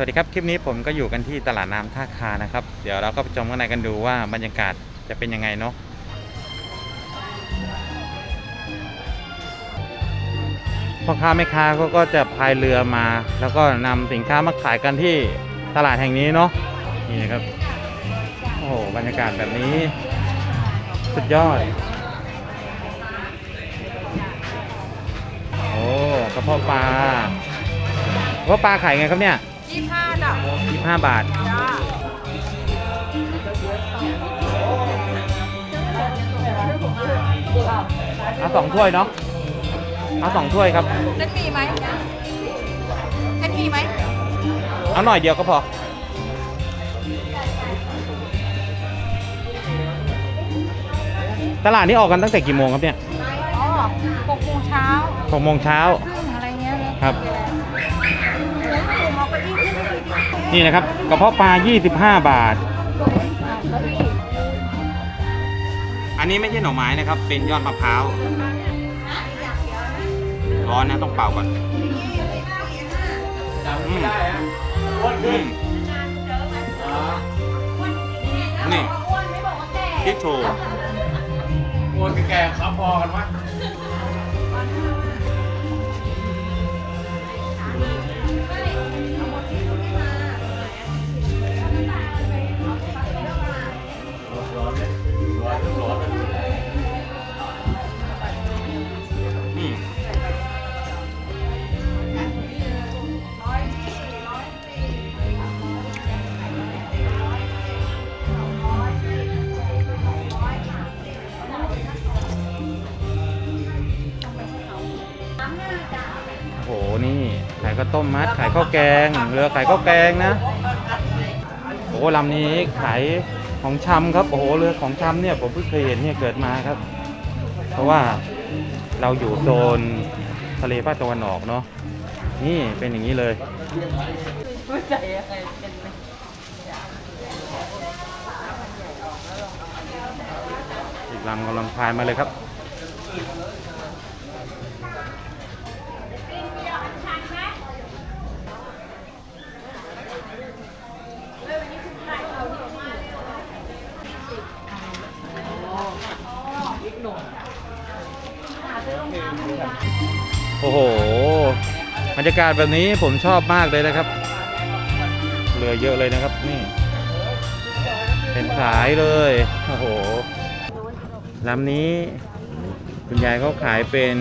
วัสดีครับ คลิปนี้ผมก็อยู่กันที่ตลาดน้ำท่าคานะครับ เดี๋ยวเราก็ไปชมข้างในกันดูว่าบรรยากาศจะเป็นยังไงเนาะพ่อค้าแม่ค้าเขาก็จะพายเรือมา แล้วก็นำสินค้ามาขายกันที่ตลาดแห่งนี้เนาะนี่นะครับ โอ้โหบรรยากาศแบบนี้ สุดยอด โอ้กระเพาะปลากระเพาะปลาขายไงครับเนี่ย ยี่ห้าจ้ะ25 บาท จ้าเอาสองถ้วยเนาะ เอาสองถ้วยครับ เส้นหมีไหมเส้นหมีไหมเอาหน่อยเดียวก็พอ ตลาดนี้ออกกันตั้งแต่กี่โมงครับเนี่ยอ๋อหกโมงเช้าหกโมงเช้า ครึ่งอะไรเงี้ยนะครับ หมูหมูมอกไปที่ที่ที่ นี่นะครับกระเพาะปลา 25 บาท อันนี้ไม่ใช่หน่อไม้นะครับ เป็นยอดมะพร้าว ร้อนนะต้องเป่าก่อนอืมอืมนี่พริกโชว์โอนแก่ครับพอกันวะ ขายข้าวต้มมัด ขายข้าวแกง เรือขายข้าวแกงนะ โอ้โหลำนี้ขายของชำครับ โอ้โห เรือของชำเนี่ยผมเพิ่งเคยเห็นเนี่ยเกิดมาครับ เพราะว่าเราอยู่โซนทะเลภาคตะวันออกเนาะ นี่เป็นอย่างนี้เลยอีกลำกำลังพายมาเลยครับ โอ้โหบรรยากาศแบบนี้ผมชอบมากเลยนะครับเรือเยอะเลยนะครับนี่ เป็นสายเลย โอ้โหลำนี้ คุณยายเขาขายเป็น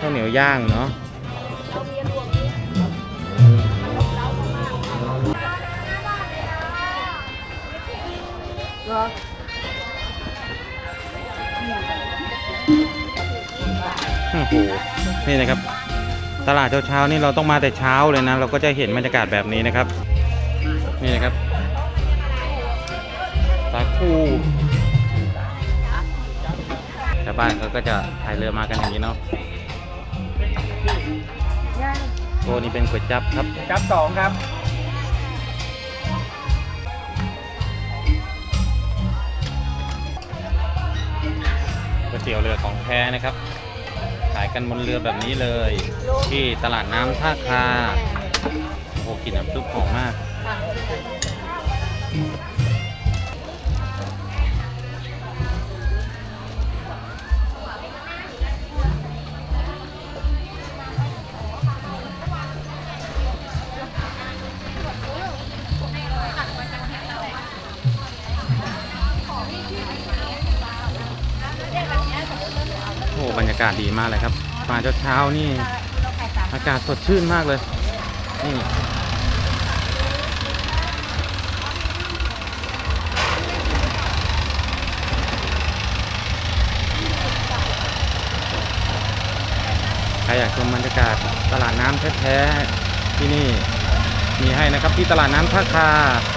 ข้าวเหนียวย่างเนาะ โอ้โหนี่นะครับ ตลาดเช้าๆนี่เราต้องมาแต่เช้าเลยนะ เราก็จะเห็นบรรยากาศแบบนี้นะครับ นี่นะครับสาคูชาวบ้านเขาก็จะพายเรือมากันอย่างนี้เนาะย่างโอ้นี่เป็นก๋วยจั๊บครับจับสองครับก๋วยเตี๋ยวเรือของแท้นะครับ ขายกันบนเรือแบบนี้เลย ที่ตลาดน้ำท่าคา โอ้กลิ่นน้ำซุปหอมมาก บรรยากาศดีมากเลยครับมาเช้าๆนี่อากาศสดชื่นมากเลย นี่ใครอยากชมบรรยากาศตลาดน้ำแท้ๆที่นี่มีให้นะครับที่ตลาดน้ำท่าคา